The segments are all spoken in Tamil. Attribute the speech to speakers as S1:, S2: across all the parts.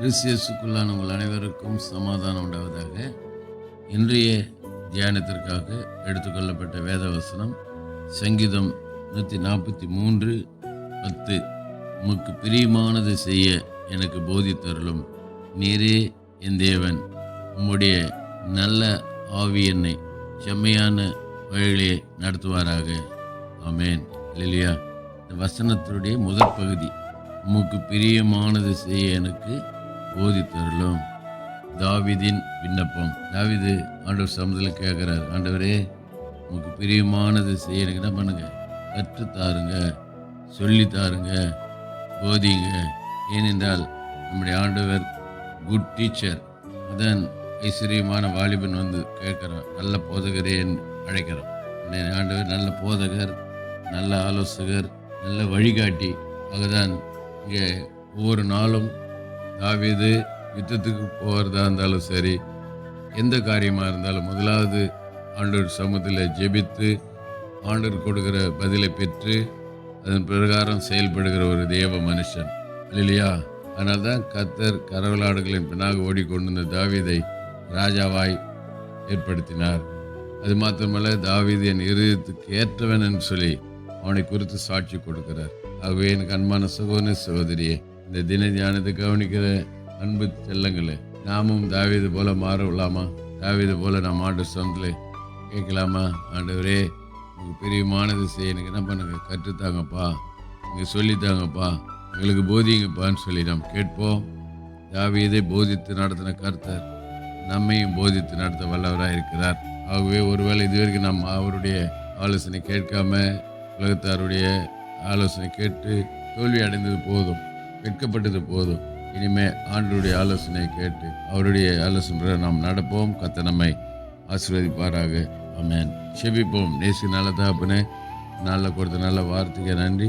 S1: கிறிஸ்தியஸுக்குள்ளான உங்கள் அனைவருக்கும் சமாதானம் உண்டாவதாக. இன்றைய தியானத்திற்காக எடுத்துக்கொள்ளப்பட்ட வேத வசனம் சங்கீதம் நூற்றி நாற்பத்தி மூன்று பத்து. உமக்கு பிரியமானது செய்ய எனக்கு போதித்தருளும். நீரே என் தேவன் உம்முடைய நல்ல ஆவி என்னை செம்மையான வழியிலே நடத்துவாராக. ஆமேன். இல்லையா இந்த வசனத்தினுடைய முதற் பகுதி உமக்கு பிரியமானது செய்ய எனக்கு போதித்தருளும் தாவிதின் விண்ணப்பம். தாவிது ஆண்டவர் சமதில் கேட்குறாரு ஆண்டவரே உங்களுக்கு பிரியமானது செய்ய எனக்கு என்ன பண்ணுங்க? கற்றுத் தாருங்க சொல்லி தாருங்க போதிங்க. ஏனென்றால் நம்முடைய ஆண்டவர் குட் டீச்சர் அதான் ஐஸ்வர்யமான வாலிபன் வந்து கேட்குறான் நல்ல போதகரேன்னு அழைக்கிறான். உன்னை ஆண்டவர் நல்ல போதகர் நல்ல ஆலோசகர் நல்ல வழிகாட்டி. ஆகதான் இங்கே ஒவ்வொரு நாளும் தாவீது யுத்தத்துக்கு போகிறதா இருந்தாலும் சரி எந்த காரியமாக இருந்தாலும் முதலாவது ஆண்டவர் சமூகத்தில் ஜெபித்து ஆண்டவர் கொடுக்கிற பதிலை பெற்று அதன் பிரகாரம் செயல்படுகிற ஒரு தேவ மனுஷன். இல்லையா அதனால தான் கத்தர் கரவலாடுகளின் பின்னாக ஓடிக்கொண்டிருந்த தாவீதை ராஜாவாய் ஏற்படுத்தினார். அது மாத்திரமல்ல தாவீது என் இருதயத்துக்கு ஏற்றவன் என்று சொல்லி அவனை குறித்து சாட்சி கொடுக்கிறார். ஆகவே எனக்கு அன்பான சகோதர சகோதரியே இந்த தின தியானத்தை கவனிக்கிற அன்பு செல்லங்களே நாமும் தாவியது போல மாறலாமா? தாவீது போல நாம் ஆண்டு சொந்தத்தில் கேட்கலாமா? ஆண்டவரே உங்களுக்கு பிரியமானது செய்ய எனக்கு என்ன பண்ணுங்க? கற்றுத்தாங்கப்பா. நீங்கள் சொல்லித்தாங்கப்பா. எங்களுக்கு போதிங்கப்பான்னு சொல்லி நாம் கேட்போம். தாவியதை போதித்து நடத்தின கர்த்தர் நம்மையும் போதித்து நடத்த வல்லவராக இருக்கிறார். ஆகவே ஒருவேளை இதுவரைக்கும் நாம் அவருடைய ஆலோசனை கேட்காம உலகத்தாருடைய ஆலோசனை கேட்டு தோல்வி அடைந்தது போதும். வெட்கப்பட்டது போதும். இனிமே ஆண்டருடைய ஆலோசனை கேட்டு அவருடைய ஆலோசனை நாம் நடப்போம். கத்த நம்மை ஆசீர்வதிப்பாராக. அமேன் செபிப்போம். நேசி நல்ல தகப்பனே நல்ல கொடுத்த நல்ல வார்த்தைக்கு நன்றி.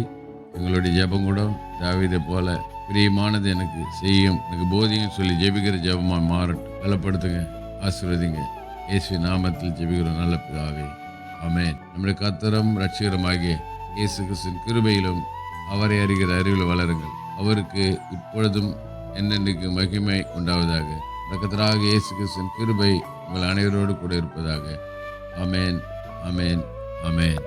S1: எங்களுடைய ஜெபம் கூட தாவிதை போல பிரியமானது எனக்கு செய்யும். எனக்கு போதியும் சொல்லி ஜெபிக்கிற ஜபமாக மாறட்டும். பலப்படுத்துங்க ஆசீர்வதிங்க. இயேசு நாமத்தில் ஜெபிக்கிறோம். நல்ல பிதாவே. அமேன் நம்முடைய கத்தரும் ரட்சிகரமாகிய இயேசு கிறிஸ்தின் கிருபையிலும் அவரை அறிகிற அறிவில் வளருங்கள். அவருக்கு இப்பொழுதும் என்னென்னைக்கு மகிமை உண்டாவதாக. பக்கத்தராக இயேசு கிருஷ்ணன் கிருபை உங்கள் அனைவரோடு கூட இருப்பதாக. அமேன் அமேன் அமேன்